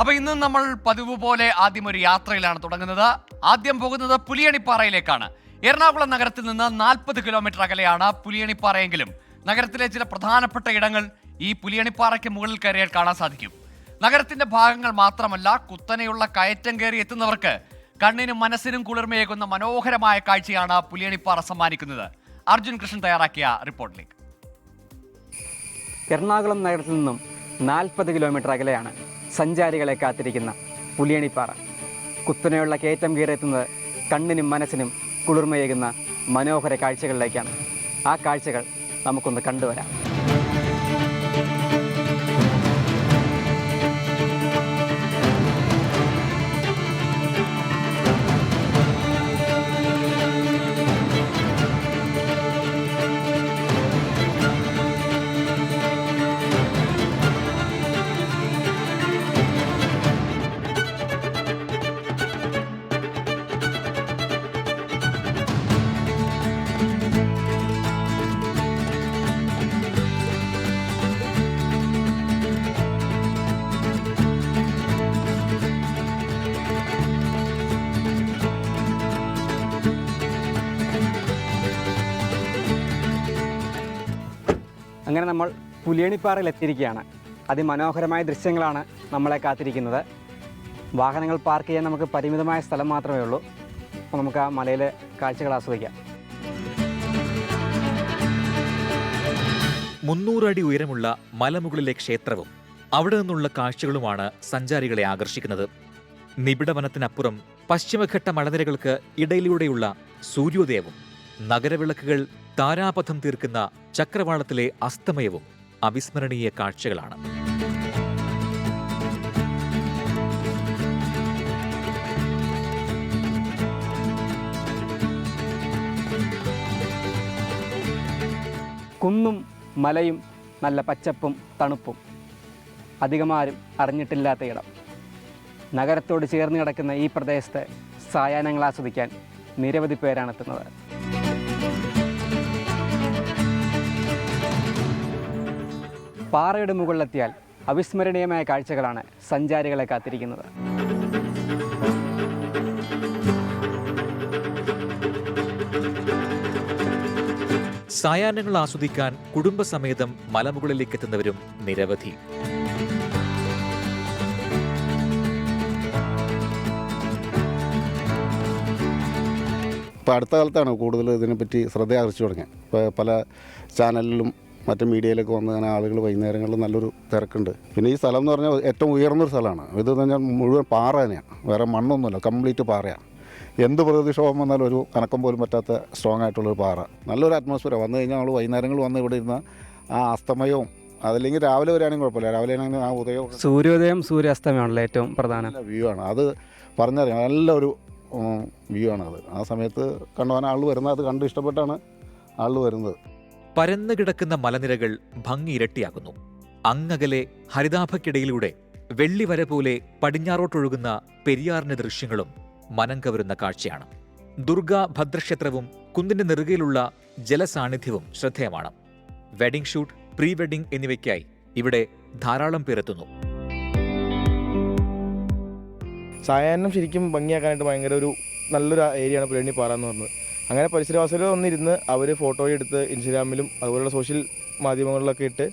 അപ്പൊ ഇന്ന് നമ്മൾ പതിവ് പോലെ ആദ്യം ഒരു യാത്രയിലാണ് തുടങ്ങുന്നത്. ആദ്യം പോകുന്നത് പുലിയണിപ്പാറയിലേക്കാണ്. എറണാകുളം നഗരത്തിൽ നിന്ന് നാൽപ്പത് കിലോമീറ്റർ അകലെയാണ് പുലിയണിപ്പാറയെങ്കിലും. നഗരത്തിലെ ചില പ്രധാനപ്പെട്ട ഇടങ്ങൾ ഈ പുലിയണിപ്പാറയ്ക്ക് മുകളിൽ കയറിയാൽ കാണാൻ സാധിക്കും. നഗരത്തിന്റെ ഭാഗങ്ങൾ മാത്രമല്ല കുത്തനെയുള്ള കയറ്റം കയറി എത്തുന്നവർക്ക് കണ്ണിനും മനസ്സിനും കുളിർമയേകുന്ന മനോഹരമായ കാഴ്ചയാണ് പുലിയണിപ്പാറ സമ്മാനിക്കുന്നത്. അർജുൻ കൃഷ്ണൻ തയ്യാറാക്കിയ റിപ്പോർട്ടിലേക്ക്. എറണാകുളം നഗരത്തിൽ നിന്നും നാൽപ്പത് കിലോമീറ്റർ അകലെയാണ് സഞ്ചാരികളെ കാത്തിരിക്കുന്ന പുലിയണിപ്പാറ. കുത്തനെയുള്ള കയറ്റം കീറെത്തുന്നത് കണ്ണിനും മനസ്സിനും കുളിർമയേകുന്ന മനോഹര കാഴ്ചകളിലേക്കാണ്. ആ കാഴ്ചകൾ നമുക്കൊന്ന് കണ്ടുവരാം. അങ്ങനെ നമ്മൾ പുലിയണിപ്പാറയിൽ എത്തിയിരിക്കുകയാണ്. അതിമനോഹരമായ ദൃശ്യങ്ങളാണ് നമ്മളെ കാത്തിരിക്കുന്നത്. വാഹനങ്ങൾ പാർക്ക് ചെയ്യാൻ നമുക്ക് പരിമിതമായ സ്ഥലം മാത്രമേ ഉള്ളൂ. അപ്പോൾ നമുക്ക് ആ മലയിലെ കാഴ്ചകൾ ആസ്വദിക്കാം. മുന്നൂറടി ഉയരമുള്ള മലമുകളിലെ ക്ഷേത്രവും അവിടെ നിന്നുള്ള കാഴ്ചകളുമാണ് സഞ്ചാരികളെ ആകർഷിക്കുന്നത്. നിബിഡ വനത്തിനപ്പുറം പശ്ചിമഘട്ട മലനിരകൾക്ക് ഇടയിലൂടെയുള്ള സൂര്യോദയവും നഗരവിളക്കുകൾ താരാപഥം തീർക്കുന്ന ചക്രവാളത്തിലെ അസ്തമയവും അവിസ്മരണീയ കാഴ്ചകളാണ്. കുന്നും മലയും നല്ല പച്ചപ്പും തണുപ്പും അധികമാരും അറിഞ്ഞിട്ടില്ലാത്ത ഇടം. നഗരത്തോട് ചേർന്ന് കിടക്കുന്ന ഈ പ്രദേശത്തെ സായാഹ്നങ്ങൾ ആസ്വദിക്കാൻ നിരവധി പേരാണ് എത്തുന്നത്. പാറയുടെ മുകളിലെത്തിയാൽ അവിസ്മരണീയമായ കാഴ്ചകളാണ് സഞ്ചാരികളെ കാത്തിരിക്കുന്നത്. സായാഹ്നങ്ങൾ ആസ്വദിക്കാൻ കുടുംബസമേതം മലമുകളിലേക്ക് എത്തുന്നവരും നിരവധി. ഇപ്പോൾ അടുത്ത കാലത്താണ് കൂടുതൽ ഇതിനെപ്പറ്റി ശ്രദ്ധ ആകർഷിച്ചു തുടങ്ങിയത്. ഇപ്പോൾ പല ചാനലിലും മറ്റു മീഡിയയിലൊക്കെ വന്ന് അങ്ങനെ ആളുകൾ വൈകുന്നേരങ്ങളിൽ നല്ലൊരു തിരക്കുണ്ട്. പിന്നെ ഈ സ്ഥലം എന്ന് പറഞ്ഞാൽ ഏറ്റവും ഉയർന്നൊരു സ്ഥലമാണ്. ഇത് പറഞ്ഞാൽ മുഴുവൻ പാറ തന്നെയാണ്. വേറെ മണ്ണൊന്നുമില്ല. കംപ്ലീറ്റ് പാറയാണ് എന്ത് പ്രകൃതിക്ഷോഭം വന്നാലും ഒരു അനക്കം പോലും പറ്റാത്ത സ്ട്രോങ് ആയിട്ടുള്ളൊരു പാറ. നല്ലൊരു അറ്റ്മോസ്ഫിയർ വന്നു കഴിഞ്ഞാൽ നമ്മൾ വൈകുന്നേരങ്ങൾ വന്ന് ഇവിടെ ഇരുന്ന ആ അസ്തമയവും അതല്ലെങ്കിൽ രാവിലെ വരികയാണെങ്കിൽ കുഴപ്പമില്ല. രാവിലെ ആണെങ്കിൽ ആ ഉദയം സൂര്യോദയം സൂര്യാസ്തമയമാണല്ലോ ഏറ്റവും പ്രധാന. നല്ല വ്യൂ ആണ്. അത് പറഞ്ഞറിയാം. നല്ലൊരു വ്യൂ ആണ് അത് ആ സമയത്ത് കണ്ടുപോകാൻ ആൾ വരുന്നത് അത് കണ്ട് ഇഷ്ടപ്പെട്ടാണ് ആൾ വരുന്നത്. പരന്നു കിടക്കുന്ന മലനിരകൾ ഭംഗി അങ്ങകലെ ഹരിതാഭക്കിടയിലൂടെ വെള്ളിവര പോലെ പടിഞ്ഞാറോട്ടൊഴുകുന്ന പെരിയാറിന്റെ ദൃശ്യങ്ങളും മനം കവരുന്ന കാഴ്ചയാണ്. ദുർഗാ ഭദ്രക്ഷേത്രവും കുന്നിന്റെ നെറുകയിലുള്ള ജലസാന്നിധ്യവും ശ്രദ്ധേയമാണ്. വെഡിംഗ് ഷൂട്ട് പ്രീ വെഡിംഗ് എന്നിവയ്ക്കായി ഇവിടെ ധാരാളം പേരെത്തുന്നു. സായാഹ്നം ശരിക്കും ഭംഗിയാക്കാനായിട്ട് ഭയങ്കര ഒരു നല്ലൊരു ഏരിയയാണ് പുലയണിപ്പാറ എന്ന് പറഞ്ഞത് അങ്ങനെ പരിസരവാസികൾ വന്നിരുന്ന് അവർ ഫോട്ടോ എടുത്ത് ഇൻസ്റ്റാഗ്രാമിലും അതുപോലുള്ള സോഷ്യൽ മാധ്യമങ്ങളിലൊക്കെ ഇട്ട്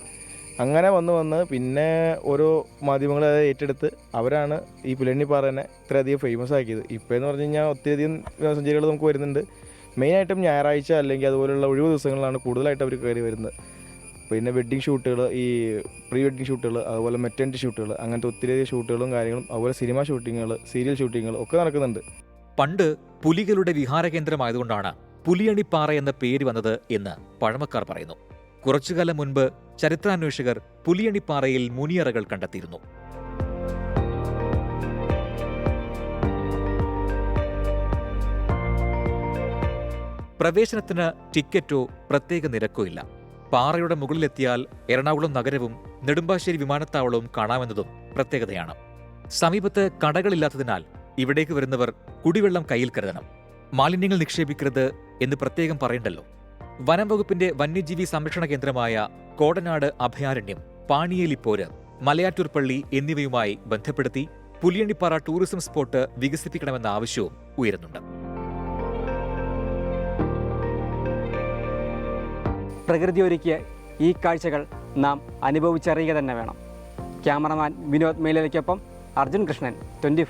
അങ്ങനെ വന്ന് വന്ന് പിന്നെ ഓരോ മാധ്യമങ്ങളെ ഏറ്റെടുത്ത് അവരാണ് ഈ പുലയണിപ്പാറനെ ഇത്രയധികം ഫേമസ് ആക്കിയത്. ഇപ്പോൾ എന്ന് പറഞ്ഞു കഴിഞ്ഞാൽ ഒത്തിരിയധികം വിനോദസഞ്ചാരികൾ നമുക്ക് വരുന്നുണ്ട്. മെയിനായിട്ടും ഞായറാഴ്ച അല്ലെങ്കിൽ അതുപോലുള്ള ഒഴിവ് ദിവസങ്ങളിലാണ് കൂടുതലായിട്ട് അവർ കയറി വരുന്നത്. പിന്നെ വെഡ്ഡിങ് ഷൂട്ടുകൾ ഈ പ്രീ വെഡ്ഡിങ് ഷൂട്ടുകൾ അതുപോലെ മെറ്റേണിറ്റി ഷൂട്ടുകൾ അങ്ങനത്തെ ഒത്തിരിയധികം ഷൂട്ടുകളും കാര്യങ്ങളും അതുപോലെ സിനിമ ഷൂട്ടിങ്ങുകൾ സീരിയൽ ഷൂട്ടിങ്ങുകൾ ഒക്കെ നടക്കുന്നുണ്ട്. പണ്ട് പുലികളുടെ വിഹാരകേന്ദ്രമായതുകൊണ്ടാണ് പുലിയണിപ്പാറ എന്ന പേര് വന്നത് എന്ന് പഴമക്കാർ പറയുന്നു. കുറച്ചുകാലം മുൻപ് ചരിത്രാന്വേഷകർ പുലിയണിപ്പാറയിൽ മുനിയറകൾ കണ്ടെത്തിയിരുന്നു. പ്രവേശനത്തിന് ടിക്കറ്റോ പ്രത്യേക നിരക്കോ ഇല്ല. പാറയുടെ മുകളിലെത്തിയാൽ എറണാകുളം നഗരവും നെടുമ്പാശ്ശേരി വിമാനത്താവളവും കാണാമെന്നതും പ്രത്യേകതയാണ്. സമീപത്ത് കടകളില്ലാത്തതിനാൽ ഇവിടേക്ക് വരുന്നവർ കുടിവെള്ളം കയ്യിൽ കരുതണം. മാലിന്യങ്ങൾ നിക്ഷേപിക്കരുത് എന്ന് പ്രത്യേകം പറയണ്ടല്ലോ. വനം വകുപ്പിന്റെ വന്യജീവി സംരക്ഷണ കേന്ദ്രമായ കോടനാട് അഭയാരണ്യം പാണിയേലിപ്പോര് മലയാറ്റൂർ പള്ളി എന്നിവയുമായി ബന്ധപ്പെടുത്തി പുലിയണിപ്പാറ ടൂറിസം സ്പോട്ട് വികസിപ്പിക്കണമെന്ന ആവശ്യവും ഉയരുന്നുണ്ട്. പ്രകൃതി ഒരുക്കിയ ഈ കാഴ്ചകൾ നാം അനുഭവിച്ചറിയുക തന്നെ വേണം. ക്യാമറമാൻ വിനോദ് മേലയ്ക്കൊപ്പം അർജുൻ കൃഷ്ണൻ ട്വന്റി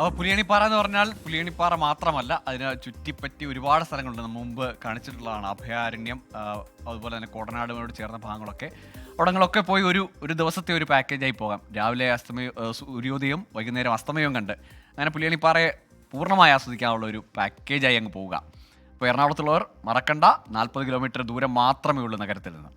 ഫോർ അപ്പോൾ പുലിയണിപ്പാറ എന്ന് പറഞ്ഞാൽ പുലിയണിപ്പാറ മാത്രമല്ല അതിനെ ചുറ്റിപ്പറ്റി ഒരുപാട് സ്ഥലങ്ങളുണ്ട്. മുമ്പ് കാണിച്ചിട്ടുള്ളതാണ് അഭയാരണ്യം അതുപോലെ തന്നെ കോടനാടുകളോട് ചേർന്ന ഭാഗങ്ങളൊക്കെ. അവിടങ്ങളൊക്കെ പോയി ഒരു ഒരു ദിവസത്തെ ഒരു പാക്കേജായി പോകാം. രാവിലെ അസ്തമയം ആ, സൂര്യോദയവും വൈകുന്നേരം അസ്തമയവും കണ്ട് അങ്ങനെ പുലിയണിപ്പാറയെ പൂർണമായി ആസ്വദിക്കാനുള്ള ഒരു പാക്കേജായി അങ്ങ് പോവുക. അപ്പോൾ എറണാകുളത്തുള്ളവർ മറക്കണ്ട നാൽപ്പത് കിലോമീറ്റർ ദൂരം മാത്രമേ ഉള്ളൂ നഗരത്തിൽ നിന്ന്.